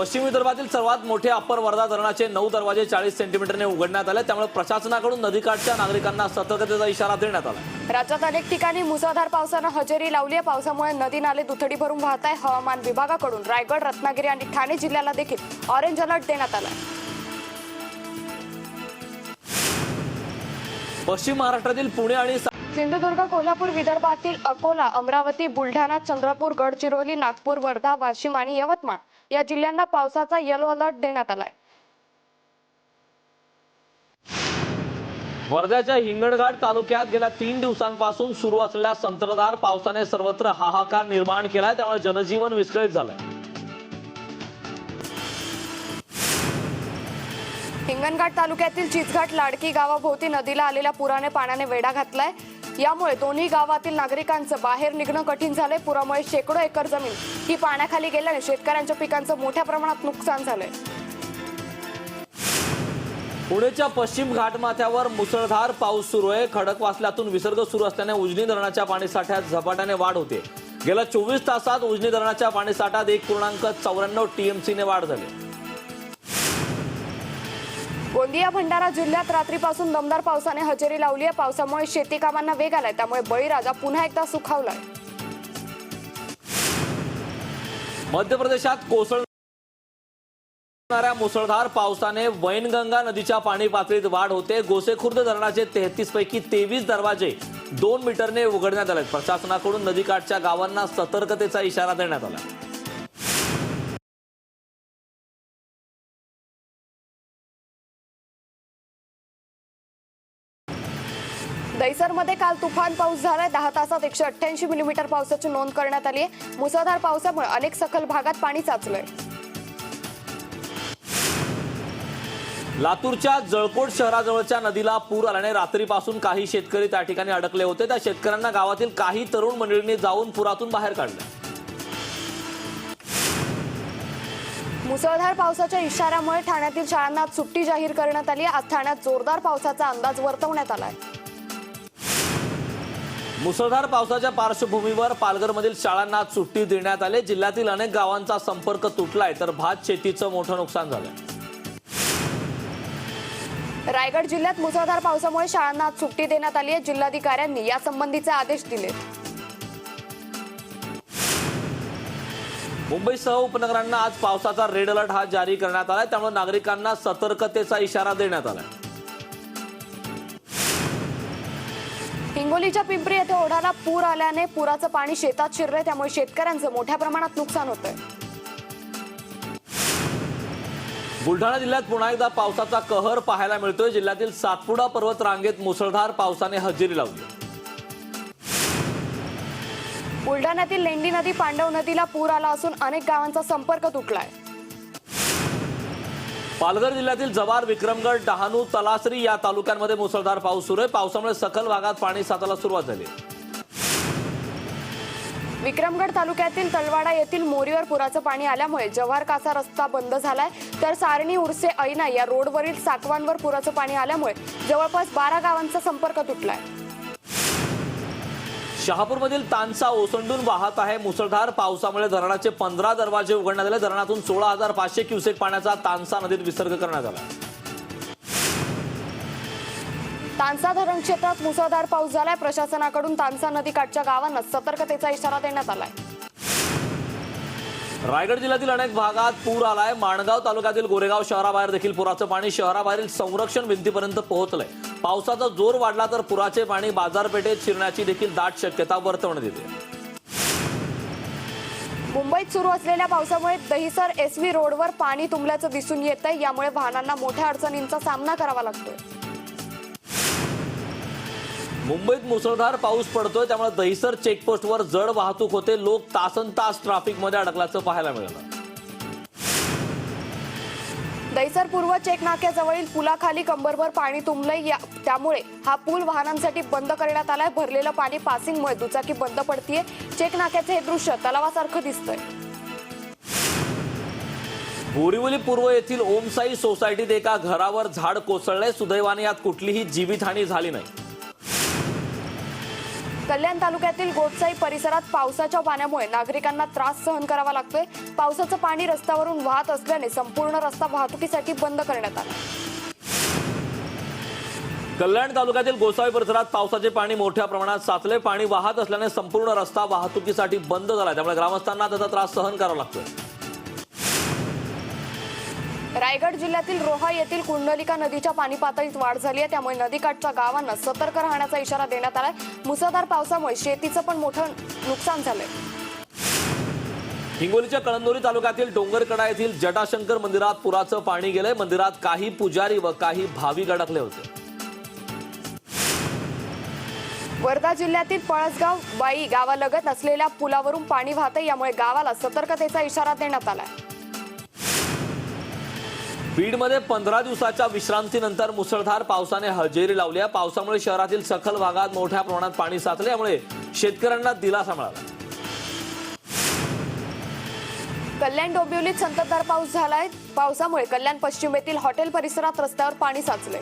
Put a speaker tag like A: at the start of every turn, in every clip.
A: पश्चिम विदर्भातील सर्वात मोठे अप्पर वर्धा धरणाचे नऊ दरवाजे चाळीस सेंटीमीटरने उघडण्यात आले त्यामुळे प्रशासनाकडून नदीकाठच्या नागरिकांना सतर्कतेचा इशारा देण्यात आला
B: राज्यात अनेक ठिकाणी मुसळधार पावसानं हजेरी लावली आहे पावसामुळे नदी नाले दुथडी भरून वाहत आहे हवामान विभागाकडून रायगड रत्नागिरी आणि ठाणे जिल्ह्याला देखील ऑरेंज अलर्ट देण्यात आला
A: पश्चिम महाराष्ट्रातील पुणे आणि
B: सिंधुदुर्ग कोल्हापूर विदर्भातील अकोला अमरावती बुलढाणा चंद्रपूर गडचिरोली नागपूर वर्धा वाशिम आणि यवतमाळ या जिल्ह्यांना पावसाचा येलो अलर्ट देण्यात आलाय
A: वर्ध्याच्या हिंगणघाट तालुक्यात गेल्या तीन दिवसांपासून सुरू असलेल्या संततधार पावसाने सर्वत्र हाहाकार निर्माण केलाय त्यामुळे जनजीवन विस्कळीत झालंय
B: हिंगणघाट तालुक्यातील चिचघाट लाडकी गावाभोवती नदीला आलेल्या पुराने पाण्याने वेढा घातलाय यामुळे दोन्ही गावातील नागरिकांचं बाहेर निघणं कठीण झालंय पुरामुळे शेकडो एकर जमीन ही पाण्याखाली गेल्याने शेतकऱ्यांच्या पिकांचं मोठ्या प्रमाणात नुकसान झालंय
A: पुणेच्या पश्चिम घाटमाथ्यावर मुसळधार पाऊस सुरू आहे खडकवासल्यातून विसर्ग सुरू असल्याने उजनी धरणाच्या पाणीसाठ्यात झपाट्याने वाढ होते गेल्या चोवीस तासात उजनी धरणाच्या पाणीसाठ्यात एक पूर्णांक चौऱ्याण्णव टीएमसीने वाढ झाली
B: गोंदिया भंडारा जिल्ह्यात रात्रीपासून दमदार पावसाने हजेरी लावली आहे पावसामुळे शेती कामांना वेग आलाय त्यामुळे बळीराजा पुन्हा एकदा सुखावलाय
A: मध्य प्रदेशात कोसळणाऱ्या मुसळधार पावसाने वैनगंगा नदीच्या पाणी पातळीत वाढ होते गोसेखुर्द धरणाचे तेहतीस पैकी तेवीस दरवाजे दोन मीटरने उघडण्यात आले प्रशासनाकडून नदीकाठच्या गावांना सतर्कतेचा इशारा देण्यात आला
B: केळझरमध्ये काल तुफान पाऊस झालाय दहा तासात एकशे अठ्ठ्याऐंशी मिलीमीटर पावसाची नोंद करण्यात आली आहे मुसळधार पावसामुळे अनेक सखल भागात पाणी साचलंय
A: लातूरच्या जळकोट शहराजवळच्या नदीला पूर आल्याने रात्रीपासून काही शेतकरी त्या ठिकाणी अडकले होते त्या शेतकऱ्यांना गावातील काही तरुण मंडळींनी जाऊन पुरातून बाहेर काढले
B: मुसळधार पावसाच्या इशाऱ्यामुळे ठाण्यातील शाळांना सुट्टी जाहीर करण्यात आली आज ठाण्यात जोरदार पावसाचा अंदाज वर्तवण्यात आला आहे
A: मुसळधार पावसाच्या पार्श्वभूमीवर पालघरमधील शाळांना सुट्टी देण्यात आली जिल्ह्यातील अनेक गावांचा संपर्क तुटलाय तर भात शेतीचं मोठं नुकसान झालंय
B: रायगड जिल्ह्यात मुसळधार पावसामुळे शाळांना आज सुट्टी देण्यात आली आहे जिल्हाधिकाऱ्यांनी यासंबंधीचे आदेश दिले
A: मुंबईसह उपनगरांना आज पावसाचा रेड अलर्ट हा जारी करण्यात आलाय त्यामुळे नागरिकांना सतर्कतेचा इशारा देण्यात आलाय
B: हिंगोलीच्या पिंपरी येथे ओढाला पूर आल्याने पुराचं पाणी शेतात शिरलंय त्यामुळे शेतकऱ्यांचं मोठ्या प्रमाणात नुकसान होतंय
A: बुलढाणा जिल्ह्यात पुन्हा एकदा पावसाचा कहर पाहायला मिळतोय जिल्ह्यातील सातपुडा पर्वत रांगेत मुसळधार पावसाने हजेरी लावली
B: बुलढाण्यातील लेंडी नदी पांडव नदीला पूर आला असून अनेक गावांचा संपर्क तुटलाय
A: पालघर जिल्ह्यातील जवार विक्रमगड डहाणू तलासरी या तालुक्यांमध्ये मुसळधार पाऊस सुरू आहे पावसामुळे सखल भागात पाणी साचायला सुरुवात झाली
B: विक्रमगड तालुक्यातील तलवाडा येथील मोरीवर पुराचं पाणी आल्यामुळे जव्हार कासा रस्ता बंद झालाय तर सारणी उरसे ऐना या रोडवरील साकवांवर पुराचं पाणी आल्यामुळे जवळपास बारा गावांचा संपर्क तुटलाय
A: शहापूरमधील तानसा ओसंडून वाहत आहे मुसळधार पावसामुळे धरणाचे पंधरा दरवाजे उघडण्यात आले धरणातून सोळा हजार पाचशे क्युसेक पाण्याचा तानसा नदीत विसर्ग करण्यात आला
B: तानसा धरण क्षेत्रात मुसळधार पाऊस झालाय प्रशासनाकडून तानसा नदीकाठच्या गावांना सतर्कतेचा इशारा देण्यात आलाय
A: रायगड जिल्ह्यातील अनेक भागात पूर आलाय माणगाव तालुक्यातील गोरेगाव शहराबाहेर देखील पुराचं पाणी शहराबाहेरील संरक्षण भिंतीपर्यंत पोहोचलंय पावसाचा जोर वाढला तर पुराचे पाणी बाजारपेठेत शिरण्याची देखील दाट शक्यता वर्तवण्यात येते
B: मुंबईत सुरू असलेल्या पावसामुळे दहिसर एसवी रोडवर पाणी तुंबल्याचं दिसून येत आहे यामुळे वाहनांना मोठ्या अडचणींचा सामना करावा लागतोय
A: मुंबईत मुसळधार पाऊस पडतोय त्यामुळे दहिसर चेकपोस्टवर जड वाहतूक होते लोक तासन तास मध्ये अडकल्याचं पाहायला मिळालं
B: दहिसर पूर्व चेक नाक्याजवळील पुलाखाली कंबरभर पाणी तुंबलंय या त्यामुळे हा पूल वाहनांसाठी बंद करण्यात आलाय भरलेलं पाणी पासिंगमुळे दुचाकी बंद पडतीये चेक नाक्याचे हे दृश्य तलावासारखं दिसतंय
A: बोरिवली पूर्व येथील ओमसाई सोसायटीत एका घरावर झाड कोसळले सुदैवाने यात कुठलीही जीवितहानी झाली नाही
B: कल्याण तालुक्यातील गोदसाई परिसरात पावसाच्या पाण्यामुळे नागरिकांना त्रास सहन करावा लागतोय पावसाचं पाणी रस्त्यावरून वाहत असल्याने संपूर्ण रस्ता वाहतुकीसाठी बंद करण्यात आला
A: कल्याण तालुक्यातील गोसावी परिसरात पावसाचे पाणी मोठ्या प्रमाणात साचले पाणी वाहत असल्याने संपूर्ण रस्ता वाहतुकीसाठी बंद झाला त्यामुळे ग्रामस्थांना त्याचा त्रास सहन करावा लागतोय
B: रायगड जिल्ह्यातील रोहा येथील कुंडलिका नदीच्या पाणी पातळीत वाढ झाली आहे त्यामुळे नदीकाठच्या गावांना सतर्क राहण्याचा इशारा देण्यात आलाय मुसळधार पावसामुळे शेतीचं पण मोठं नुकसान झालंय
A: हिंगोलीच्या कळंदोरी तालुक्यातील डोंगरकडा येथील जटाशंकर मंदिरात पुराचं पाणी गेलंय मंदिरात काही पुजारी व काही भावी अडकले होते
B: वर्धा जिल्ह्यातील पळसगाव बाई गावालगत असलेल्या पुलावरून पाणी वाहतंय यामुळे गावाला सतर्कतेचा इशारा देण्यात आलाय
A: मध्ये पंधरा दिवसाच्या विश्रांतीनंतर मुसळधार पावसाने हजेरी लावल्या पावसामुळे शहरातील सखल भागात मोठ्या प्रमाणात पाणी साचल्यामुळे शेतकऱ्यांना दिलासा मिळाला
B: कल्याण डोंबिवलीत संततधार पाऊस झालाय पावसामुळे कल्याण पश्चिमेतील हॉटेल परिसरात रस्त्यावर पाणी साचले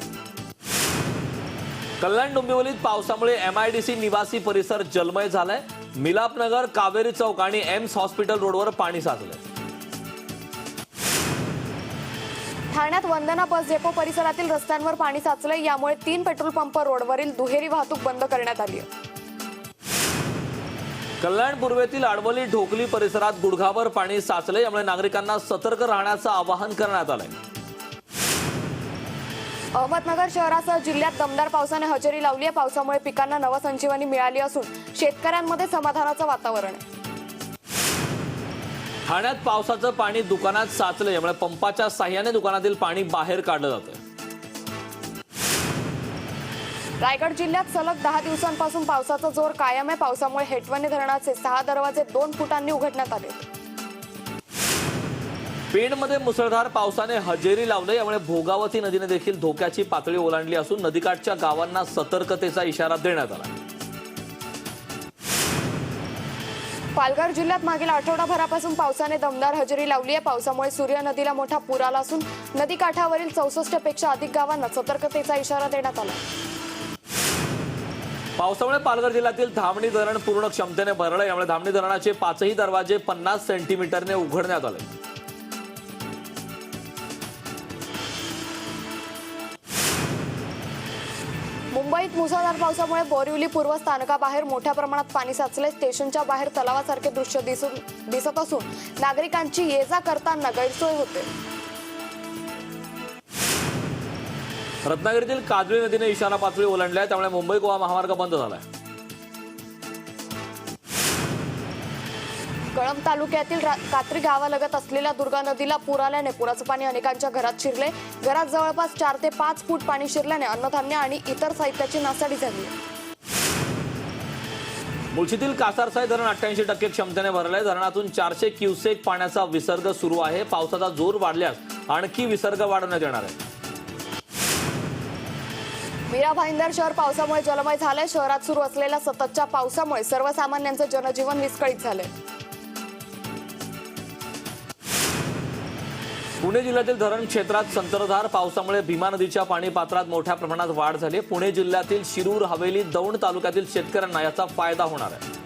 A: कल्याण डोंबिवलीत पावसामुळे एमआयडीसी निवासी परिसर जलमय झालाय मिलापनगर कावेरी चौक आणि एम्स हॉस्पिटल रोडवर पाणी साचलंय
B: ठाण्यात वंदना बस डेपो परिसरातील रस्त्यांवर पाणी साचले यामुळे तीन पेट्रोल पंप रोडवरील दुहेरी वाहतूक बंद करण्यात आली
A: कल्याण पूर्वेतील आडवली ढोकली परिसरात गुडघावर पाणी साचले यामुळे नागरिकांना सतर्क राहण्याचं आवाहन करण्यात आलंय
B: अहमदनगर शहरासह जिल्ह्यात दमदार पावसाने हजेरी लावली आहे पावसामुळे पिकांना नवसंजीवनी मिळाली असून शेतकऱ्यांमध्ये समाधानाचं वातावरण आहे
A: ठाण्यात पावसाचं पाणी दुकानात साचलं यामुळे पंपाच्या साह्याने दुकानातील पाणी बाहेर काढलं जातं
B: रायगड जिल्ह्यात सलग दहा दिवसांपासून पावसाचा जोर कायम आहे पावसामुळे हेटवणी धरणाचे सहा दरवाजे दोन फुटांनी उघडण्यात आले
A: पेणमध्ये मुसळधार पावसाने हजेरी लावले यामुळे भोगावती नदीने देखील धोक्याची पातळी ओलांडली असून नदीकाठच्या गावांना सतर्कतेचा इशारा देण्यात आला
B: पालघर जिल्ह्यात मागील आठवडाभरापासून पावसाने दमदार हजेरी लावली आहे पावसामुळे सूर्य नदीला मोठा पूर आला असून नदीकाठावरील चौसष्ट पेक्षा अधिक गावांना सतर्कतेचा इशारा देण्यात आला
A: पावसामुळे पालघर जिल्ह्यातील धामणी धरण पूर्ण क्षमतेने भरलं यामुळे धामणी धरणाचे पाचही दरवाजे पन्नास सेंटीमीटरने उघडण्यात आले
B: मुंबईत मुसळधार पावसामुळे बोरिवली पूर्व स्थानकाबाहेर मोठ्या प्रमाणात पाणी साचले स्टेशनच्या बाहेर तलावासारखे दृश्य दिसून दिसत असून नागरिकांची ये जा करताना गैरसोय होते
A: रत्नागिरीतील काजळी नदीने इशारा पातळी ओलांडल्या त्यामुळे मुंबई गोवा महामार्ग बंद झाला
B: कळंब तालुक्यातील कात्री गावालगत असलेल्या दुर्गा नदीला पूर आल्याने पुराचं पाणी अनेकांच्या घरात शिरले घरात जवळपास चार ते पाच फूट पाणी शिरल्याने अन्नधान्य आणि इतर साहित्याची नासाडी झाली
A: मुळशीतील कासारसाई धरण अठ्ठ्याऐंशी टक्के क्षमतेने भरले धरणातून चारशे क्युसेक पाण्याचा विसर्ग सुरू आहे पावसाचा जोर वाढल्यास आणखी विसर्ग वाढवण्यात येणार आहे
B: मीरा भाईंदर शहर पावसामुळे जलमय झालंय शहरात सुरू असलेल्या सततच्या पावसामुळे सर्वसामान्यांचं जनजीवन विस्कळीत झालंय
A: पुणे जिल्ह्यातील धरण क्षेत्रात संततधार पावसामुळे भीमा नदीच्या पाणी पात्रात मोठ्या प्रमाणात वाढ झाली पुणे जिल्ह्यातील शिरूर हवेली दौंड तालुक्यातील शेतकऱ्यांना याचा फायदा होणार आहे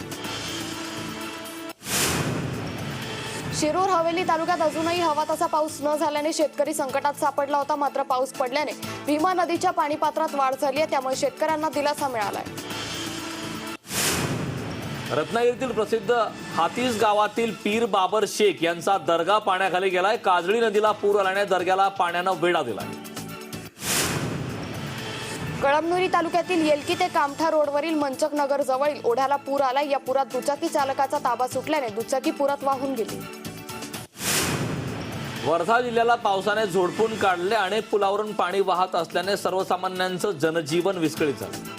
B: शिरूर हवेली तालुक्यात अजूनही हवा तसा पाऊस न झाल्याने शेतकरी संकटात सापडला होता मात्र पाऊस पडल्याने भीमा नदीच्या पाणीपात्रात वाढ झाली आहे त्यामुळे शेतकऱ्यांना दिलासा मिळाला आहे
A: रत्नागिरीतील प्रसिद्ध हातीस गावातील पीर बाबर शेख यांचा दर्गा पाण्याखाली गेलाय काजळी नदीला पूर आल्याने दर्ग्याला पाण्यानं वेढा दिलाय
B: कळमनुरी तालुक्यातील येलकी ते कामठा रोडवरील मंचक नगर जवळील ओढ्याला पूर आला या पुरात दुचाकी चालकाचा ताबा सुटल्याने दुचाकी पुरात वाहून गेली
A: वर्धा जिल्ह्याला पावसाने झोडपून काढले अनेक पुलावरून पाणी वाहत असल्याने सर्वसामान्यांचं जनजीवन विस्कळीत झालं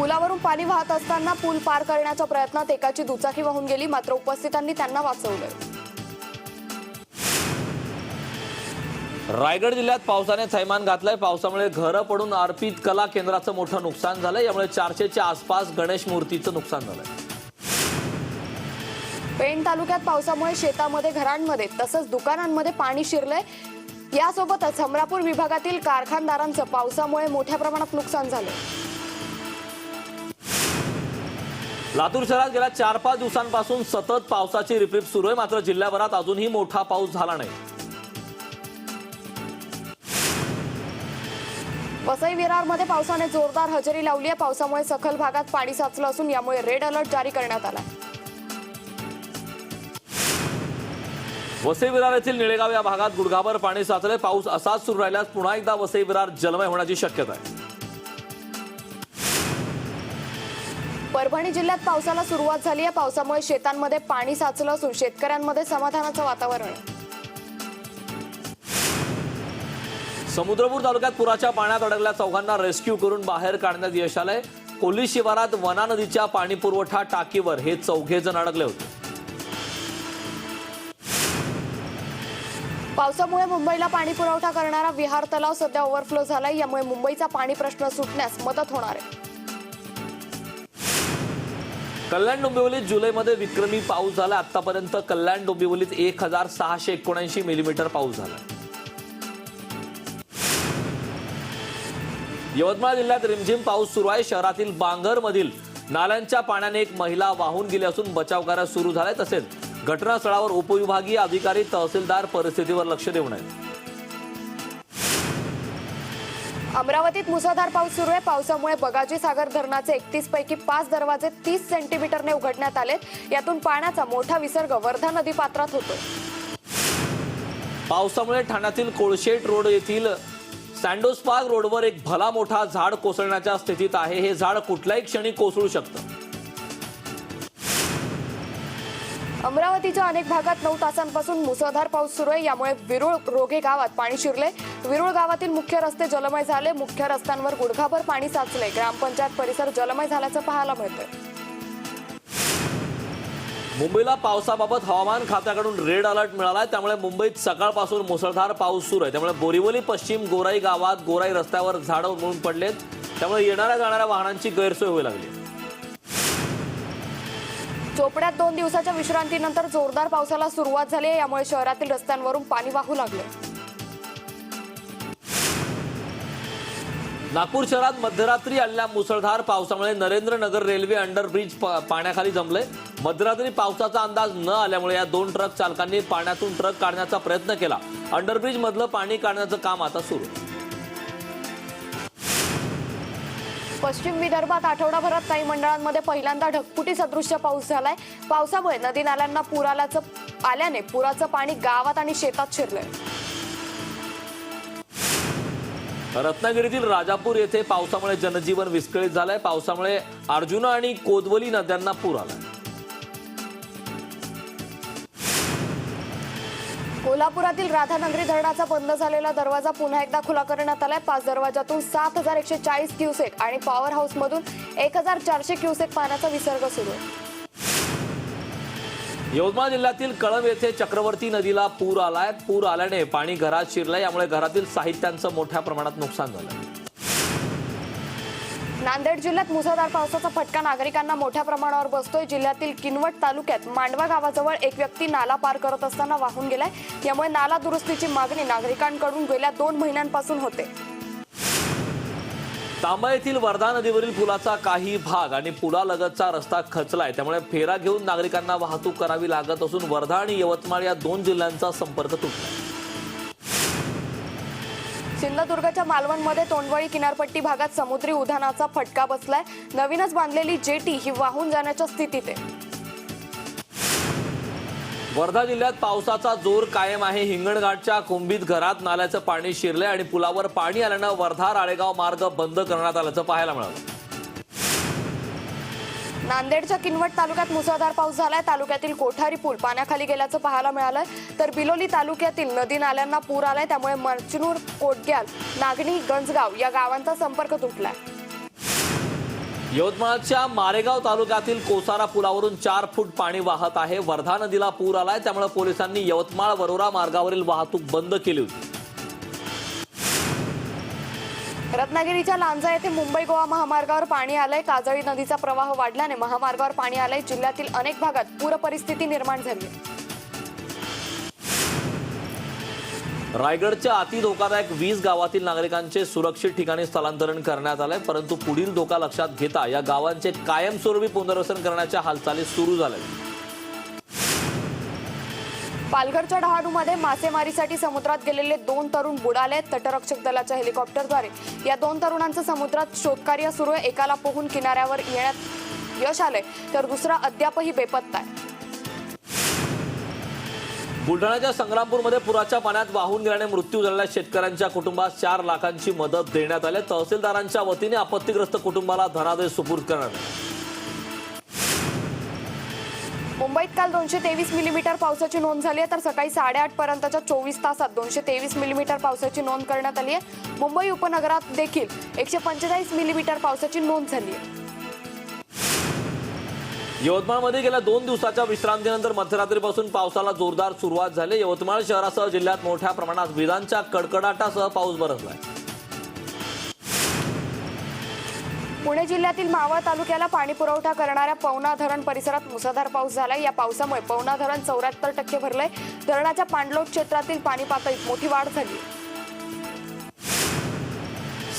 B: पुलावरून पाणी वाहत असताना पूल पार करण्याच्या प्रयत्नात एकाची दुचाकी वाहून गेली मात्र उपस्थितांनी त्यांना वाचवलं
A: रायगड जिल्ह्यात पावसाने थैमान घातलंय पावसामुळे घरं पडून अर्पित कला केंद्राचं मोठं नुकसान झालंय यामुळे चारशेच्या आसपास गणेश मूर्तीचं नुकसान झालंय
B: पेण तालुक्यात पावसामुळे शेतामध्ये घरांमध्ये तसंच दुकानांमध्ये पाणी शिरलंय यासोबतच हमरापूर विभागातील कारखानदारांचं पावसामुळे मोठ्या प्रमाणात नुकसान झालं
A: लातूर शहरात गेल्या चार पाच दिवसांपासून सतत पावसाची रिपरिप सुरू आहे मात्र जिल्ह्याभरात अजूनही मोठा पाऊस झाला नाही
B: वसई विरारमध्ये पावसाने जोरदार हजेरी लावली आहे पावसामुळे सखल भागात पाणी साचलं असून यामुळे रेड अलर्ट जारी करण्यात आला
A: वसई विरार येथील निळेगाव या भागात गुडघाभर पाणी साचले पाऊस असाच सुरू राहिल्यास पुन्हा एकदा वसई विरार जलमय होण्याची शक्यता आहे
B: परभणी जिल्ह्यात पावसाला सुरुवात झाली या पावसामुळे शेतांमध्ये पाणी साचलं असून शेतकऱ्यांमध्ये समाधानाचं वातावरण
A: समुद्रपूर तालुक्यात पुराच्या पाण्यात अडकल्या चौघांना रेस्क्यू करून बाहेर काढण्यात यश आलंय कोली शिवारात वना नदीच्या पाणी पुरवठा टाकीवर हे चौघे जण अडकले होते
B: पावसामुळे मुंबईला पाणी पुरवठा करणारा विहार तलाव सध्या ओव्हरफ्लो झालाय यामुळे मुंबईचा पाणी प्रश्न सुटण्यास मदत होणार आहे
A: कल्याण डोंबिवलीत जुलैमध्ये विक्रमी पाऊस झाला आतापर्यंत कल्याण डोंबिवलीत एक हजार सहाशे एकोणऐंशी मिलीमीटर पाऊस झाला यवतमाळ जिल्ह्यात रिमझिम पाऊस सुरू आहे शहरातील बांगरमधील नाल्यांच्या पाण्याने एक महिला वाहून गेली असून बचाव कार्य सुरू झालाय तसेच घटनास्थळावर उपविभागीय अधिकारी तहसीलदार परिस्थितीवर लक्ष देऊन आहेत
B: अमरावतीत मुसळधार पाऊस सुरू आहे पावसामुळे बगाजी सागर धरणाचे एकतीस पैकी पाच दरवाजे तीस सेंटीमीटरने उघडण्यात आले यातून पाण्याचा मोठा विसर्ग वर्धा नदी पात्रात होतो
A: पावसामुळे ठाण्यातील कोळशेट रोड येथील सँडोस पार्क रोडवर एक भला मोठा झाड कोसळण्याच्या स्थितीत आहे हे झाड कुठल्याही क्षणी कोसळू शकतं
B: अमरावतीच्या अनेक भागात नऊ तासांपासून मुसळधार पाऊस सुरू आहे यामुळे विरुळ रोगे गावात पाणी शिरले विरुळ गावातील मुख्य रस्ते जलमय झाले मुख्य रस्त्यांवर गुडघाभर पाणी साचले ग्रामपंचायत परिसर जलमय झाल्याचं पाहायला मिळतं
A: मुंबईला पावसाबाबत हवामान खात्याकडून रेड अलर्ट आहे त्यामुळे मुंबईत सकाळपासून मुसळधार पाऊस सुरू आहे त्यामुळे बोरिवली पश्चिम गोराई गावात गोराई रस्त्यावर झाडं उमळून पडलेत त्यामुळे येणाऱ्या जाणाऱ्या वाहनांची गैरसोय होऊ लागली
B: चोपड्यात दोन दिवसाच्या विश्रांतीनंतर जोरदार पावसाला सुरुवात झाली आहे यामुळे शहरातील रस्त्यांवरून पाणी वाहू लागले
A: नागपूर शहरात मध्यरात्री आलेल्या मुसळधार पावसामुळे नरेंद्र नगर रेल्वे अंडरब्रिज पाण्याखाली जमले मध्यरात्री पावसाचा अंदाज न आल्यामुळे या दोन ट्रक चालकांनी पाण्यातून ट्रक काढण्याचा प्रयत्न केला अंडरब्रिज मधलं पाणी काढण्याचं काम आता सुरू
B: पश्चिम विदर्भात आठवडाभरात काही मंडळांमध्ये पहिल्यांदा ढकपुटी सदृश्य पाऊस झालाय पावसामुळे नदी नाल्यांना पूर आल्याचं आल्याने पुराचं पाणी गावात आणि शेतात शिरलंय
A: रत्नागिरीतील राजापूर येथे पावसामुळे जनजीवन विस्कळीत झालंय पावसामुळे अर्जुना आणि कोदवली नद्यांना पूर आलाय
B: कोल्हापुरातील राधानगरी धरणाचा बंद झालेला दरवाजा पुन्हा एकदा खुला करण्यात आलाय पाच दरवाजातून सात हजार एकशे चाळीस क्युसेक आणि पॉवर मधून एक हजार चारशे क्युसेक पाण्याचा विसर्ग सुरू
A: यवतमाळ जिल्ह्यातील कळंब येथे चक्रवर्ती नदीला पूर आलाय पूर आल्याने पाणी घरात शिरलंय यामुळे घरातील साहित्यांचं मोठ्या प्रमाणात नुकसान झालं
B: नांदेड जिल्ह्यात मुसळधार पावसाचा फटका नागरिकांना मोठ्या प्रमाणावर बसतोय जिल्ह्यातील किनवट तालुक्यात मांडवा गावाजवळ एक व्यक्ती नाला पार करत असताना वाहून गेलाय यामुळे नाला दुरुस्तीची मागणी नागरिकांकडून गेल्या दोन महिन्यांपासून होते
A: तांबा येथील वर्धा नदीवरील पुलाचा काही भाग आणि पुलालगतचा रस्ता खचलाय त्यामुळे फेरा घेऊन नागरिकांना वाहतूक करावी लागत असून वर्धा आणि यवतमाळ या दोन जिल्ह्यांचा संपर्क तुटला
B: सिंधुदुर्गच्या मालवणमध्ये तोंडवळी किनारपट्टी भागात समुद्री उधानाचा फटका बसलाय नवीनच बांधलेली जेटी ही वाहून जाण्याच्या स्थितीत आहे
A: वर्धा जिल्ह्यात पावसाचा जोर कायम आहे हिंगणघाटच्या कुंभीत घरात नाल्याचं पाणी शिरले आणि पुलावर पाणी आल्यानं वर्धा राळेगाव मार्ग बंद करण्यात आल्याचं पाहायला मिळालं
B: नांदेडच्या किनवट तालुक्यात मुसळधार पाऊस झालाय तालुक्यातील कोठारी पूल पाण्याखाली गेल्याचं पाहायला मिळालंय तर बिलोली तालुक्यातील नदी नाल्यांना पूर आलाय त्यामुळे मरचनूर कोटग्याल नागणी गंजगाव या गावांचा संपर्क तुटलाय
A: यवतमाळच्या मारेगाव तालुक्यातील कोसारा पुलावरून चार फूट पाणी वाहत आहे वर्धा नदीला पूर आलाय त्यामुळे पोलिसांनी यवतमाळ वरोरा मार्गावरील वाहतूक बंद केली होती
B: रत्नागिरीच्या लांजा येथे मुंबई गोवा महामार्गावर पाणी आलंय काजळी नदीचा प्रवाह वाढल्याने महामार्गावर पाणी आलंय जिल्ह्यातील अनेक भागात पूर परिस्थिती निर्माण झाली
A: रायगडच्या अति धोकादायक वीस गावातील नागरिकांचे सुरक्षित ठिकाणी स्थलांतरण करण्यात आलंय परंतु पुढील धोका लक्षात घेता या गावांचे कायमस्वरूपी पुनर्वसन करण्याच्या हालचाली सुरू झाल्या
B: पालघरच्या डहाणूमध्ये मासेमारीसाठी समुद्रात गेलेले दोन तरुण बुडाले तटरक्षक दलाच्या हेलिकॉप्टरद्वारे या दोन तरुणांचं समुद्रात शोधकार्य सुरू आहे एकाला पोहून किनाऱ्यावर येण्यात यश आले तर दुसरा अद्यापही बेपत्ता आहे
A: बुलढाण्याच्या संग्रामपूरमध्ये पुराच्या पाण्यात वाहून गेल्याने मृत्यू झालेल्या शेतकऱ्यांच्या कुटुंबास चार लाखांची मदत देण्यात आली तहसीलदारांच्या वतीने आपत्तीग्रस्त कुटुंबाला धनादेश सुपूर्द करण्यात
B: मुंबईत काल दोनशे तेवीस मिलीमीटर पावसाची नोंद झाली आहे तर सकाळी साडेआठ पर्यंतच्या चोवीस तासात दोनशे तेवीस मिलीमीटर पावसाची नोंद करण्यात आली आहे मुंबई उपनगरात देखील एकशे पंचेचाळीस मिलीमीटर पावसाची नोंद झाली आहे
A: यवतमाळमध्ये गेल्या दोन दिवसाच्या विश्रांतीनंतर मध्यरात्रीपासून पावसाला जोरदार सुरुवात झाली यवतमाळ शहरासह जिल्ह्यात मोठ्या प्रमाणात विजांच्या कडकडाटासह पाऊस बरसला
B: पुणे जिल्ह्यातील मावळ तालुक्याला पाणी पुरवठा करणाऱ्या पवना धरण परिसरात मुसळधार पाऊस झालाय या पावसामुळे पवना धरण चौऱ्याहत्तर टक्के भरलंय धरणाच्या पांडलोट क्षेत्रातील पाणी पातळीत मोठी वाढ झाली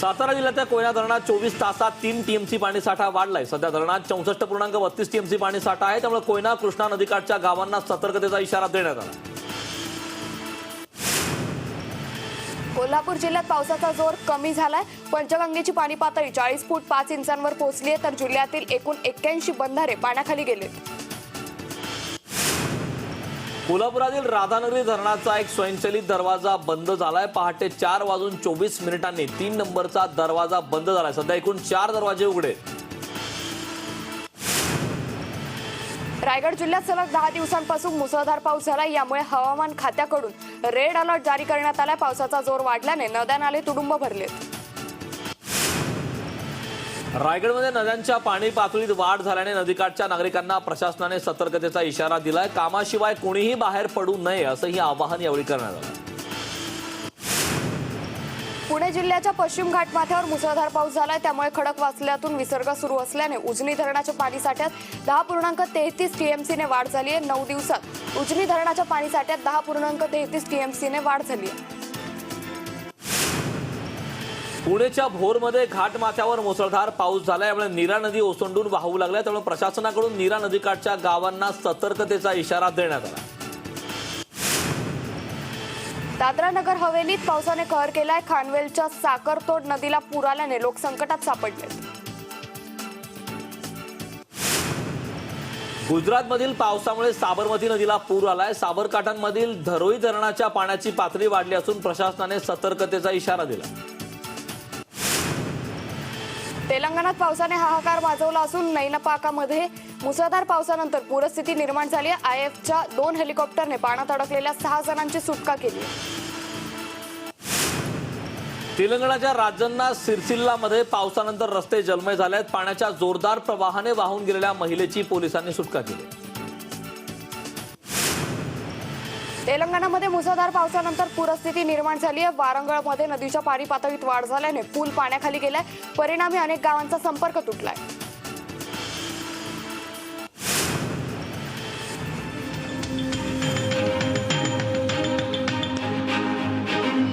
A: सातारा जिल्ह्यातल्या कोयना धरणात चोवीस तासात तीन टीएमसी पाणीसाठा वाढलाय सध्या धरणात चौसष्ट पूर्णांक बत्तीस टीएमसी साठा आहे त्यामुळे कोयना कृष्णा नदीकाठच्या गावांना सतर्कतेचा इशारा देण्यात आला
B: कोल्हापूर जिल्ह्यात पावसाचा जोर कमी झालाय पंचगंगेची पाणी पातळी चाळीस फूट पाच इंचांवर पोहोचली आहे तर जिल्ह्यातील एकूण एक्क्याऐंशी बंधारे पाण्याखाली गेले
A: कोल्हापुरातील राधानगरी धरणाचा एक स्वयंचलित दरवाजा बंद झालाय पहाटे चार वाजून चोवीस मिनिटांनी तीन नंबरचा दरवाजा बंद झालाय सध्या एकूण चार दरवाजे उघडे
B: रायगड जिल्ह्यात सलग दहा दिवसांपासून मुसळधार पाऊस झाला यामुळे हवामान खात्याकडून रेड अलर्ट जारी करण्यात आला पावसाचा जोर वाढल्याने नद्या नाले तुडुंब भरलेत
A: रायगडमध्ये नद्यांच्या पाणी पातळीत वाढ झाल्याने नदीकाठच्या नागरिकांना प्रशासनाने सतर्कतेचा इशारा दिलाय कामाशिवाय कोणीही बाहेर पडू नये असंही आवाहन यावेळी करण्यात आलं पुणे जिल्ह्याच्या पश्चिम घाटमाथ्यावर मुसळधार पाऊस झालाय त्यामुळे खडक वाचल्यातून विसर्ग सुरू असल्याने उजनी धरणाच्या पाणी साठ्यात दहा पूर्णांक तेहतीस टीएमसीने वाढ झाली आहे नऊ दिवसात उजनी धरणाच्या पाणी साठ्यात दहा पूर्णांक तेहतीस टीएमसीने वाढ झाली आहे पुणेच्या भोरमध्ये घाटमाथ्यावर मुसळधार पाऊस झाला यामुळे नीरा नदी ओसंडून वाहू लागल्या त्यामुळे प्रशासनाकडून नीरा नदीकाठच्या गावांना सतर्कतेचा इशारा देण्यात आला दादरा नगर हवेलीत पावसाने कहर केलाय खानवेलच्या साखरतोड नदीला पूर आल्याने लोक संकटात सापडले गुजरातमधील पावसामुळे साबरमती नदीला पूर आलाय साबरकाठांमधील धरोई धरणाच्या पाण्याची पातळी वाढली असून प्रशासनाने सतर्कतेचा इशारा दिला तेलंगणात पावसाने हाहाकार माजवला असून नैनपाकामध्ये मुसळधार पावसानंतर पूरस्थिती निर्माण झाली आय एफच्या दोन हेलिकॉप्टरने पाण्यात अडकलेल्या सहा जणांची सुटका केली तेलंगणाच्या राजन्ना सिरसिल्लामध्ये पावसानंतर रस्ते जलमय झालेत पाण्याच्या जोरदार प्रवाहाने वाहून गेलेल्या महिलेची पोलिसांनी सुटका केली तेलंगणामध्ये मुसळधार पावसानंतर पूरस्थिती निर्माण झाली आहे वारंगळमध्ये नदीच्या पाणी पातळीत वाढ झाल्याने पूल पाण्याखाली गेलाय परिणामी अनेक गावांचा संपर्क तुटलाय